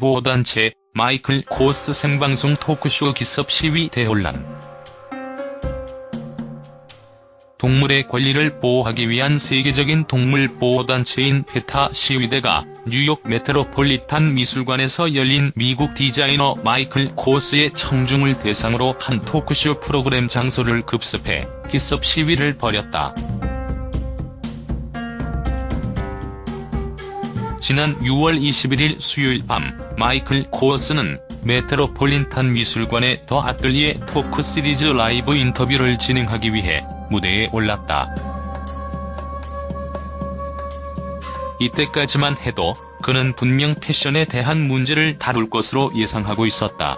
동물보호단체 마이클 코스 생방송 토크쇼 기습 시위 대혼란 동물의 권리를 보호하기 위한 세계적인 동물보호단체인 페타 시위대가 뉴욕 메트로폴리탄 미술관에서 열린 미국 디자이너 마이클 코스의 청중을 대상으로 한 토크쇼 프로그램 장소를 급습해 기습 시위를 벌였다. 지난 6월 21일 수요일 밤 마이클 코어스는 메트로폴리탄 미술관의 더 아틀리에 토크 시리즈 라이브 인터뷰를 진행하기 위해 무대에 올랐다. 이때까지만 해도 그는 분명 패션에 대한 문제를 다룰 것으로 예상하고 있었다.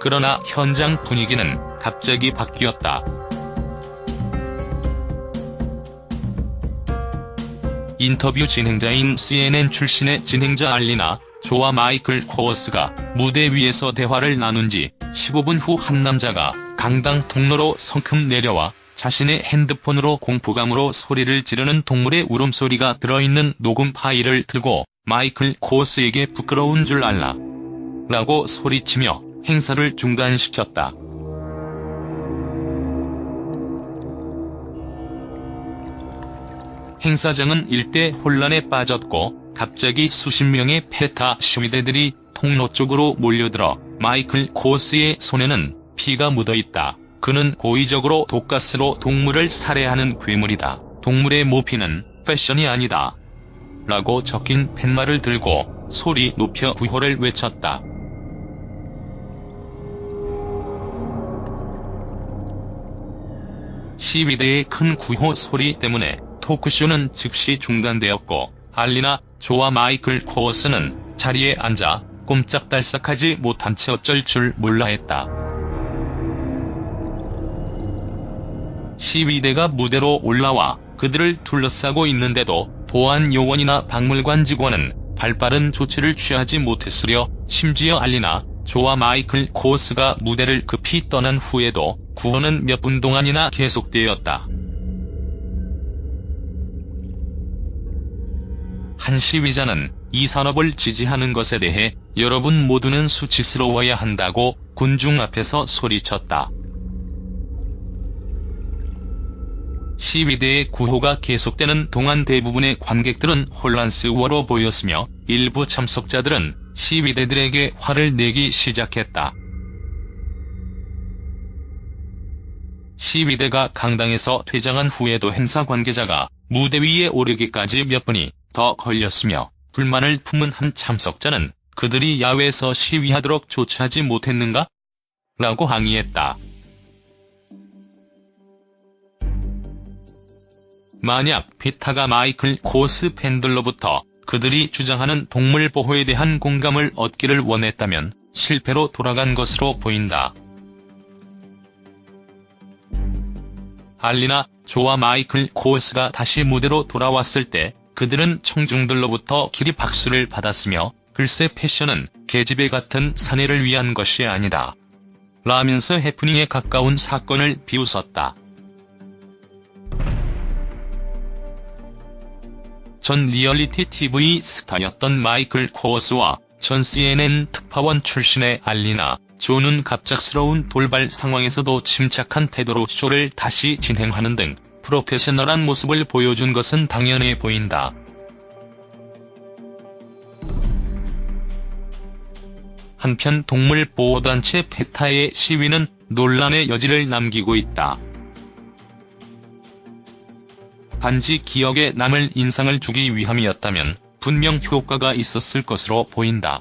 그러나 현장 분위기는 갑자기 바뀌었다. 인터뷰 진행자인 CNN 출신의 진행자 알리나 조와 마이클 코어스가 무대 위에서 대화를 나눈 지 15분 후 한 남자가 강당 통로로 성큼 내려와 자신의 핸드폰으로 공포감으로 소리를 지르는 동물의 울음소리가 들어있는 녹음 파일을 들고 마이클 코어스에게 부끄러운 줄 알라. 라고 소리치며 행사를 중단시켰다. 행사장은 일대 혼란에 빠졌고 갑자기 수십 명의 페타 시위대들이 통로 쪽으로 몰려들어 마이클 코스의 손에는 피가 묻어있다. 그는 고의적으로 독가스로 동물을 살해하는 괴물이다. 동물의 모피는 패션이 아니다. 라고 적힌 팻말을 들고 소리 높여 구호를 외쳤다. 시위대의 큰 구호 소리 때문에 토크쇼는 즉시 중단되었고 알리나 조와 마이클 코어스는 자리에 앉아 꼼짝달싹하지 못한 채 어쩔 줄 몰라 했다. 시위대가 무대로 올라와 그들을 둘러싸고 있는데도 보안 요원이나 박물관 직원은 발빠른 조치를 취하지 못했으려 심지어 알리나 조와 마이클 코어스가 무대를 급히 떠난 후에도 구호는 몇 분 동안이나 계속되었다. 한 시위자는 이 산업을 지지하는 것에 대해 여러분 모두는 수치스러워야 한다고 군중 앞에서 소리쳤다. 시위대의 구호가 계속되는 동안 대부분의 관객들은 혼란스러워 보였으며 일부 참석자들은 시위대들에게 화를 내기 시작했다. 시위대가 강당에서 퇴장한 후에도 행사 관계자가 무대 위에 오르기까지 몇 분이 더 걸렸으며 불만을 품은 한 참석자는 그들이 야외에서 시위하도록 조치하지 못했는가? 라고 항의했다. 만약 피타가 마이클 코스 팬들로부터 그들이 주장하는 동물 보호에 대한 공감을 얻기를 원했다면 실패로 돌아간 것으로 보인다. 알리나 조와 마이클 코스가 다시 무대로 돌아왔을 때 그들은 청중들로부터 길이 박수를 받았으며 글쎄 패션은 계집애 같은 사내를 위한 것이 아니다. 라면서 해프닝에 가까운 사건을 비웃었다. 전 리얼리티 TV 스타였던 마이클 코어스와 전 CNN 특파원 출신의 알리나 조는 갑작스러운 돌발 상황에서도 침착한 태도로 쇼를 다시 진행하는 등 프로페셔널한 모습을 보여준 것은 당연해 보인다. 한편 동물보호단체 페타의 시위는 논란의 여지를 남기고 있다. 단지 기억에 남을 인상을 주기 위함이었다면 분명 효과가 있었을 것으로 보인다.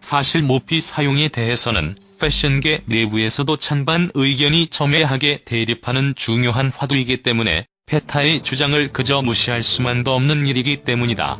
사실 모피 사용에 대해서는 패션계 내부에서도 찬반 의견이 첨예하게 대립하는 중요한 화두이기 때문에 페타의 주장을 그저 무시할 수만도 없는 일이기 때문이다.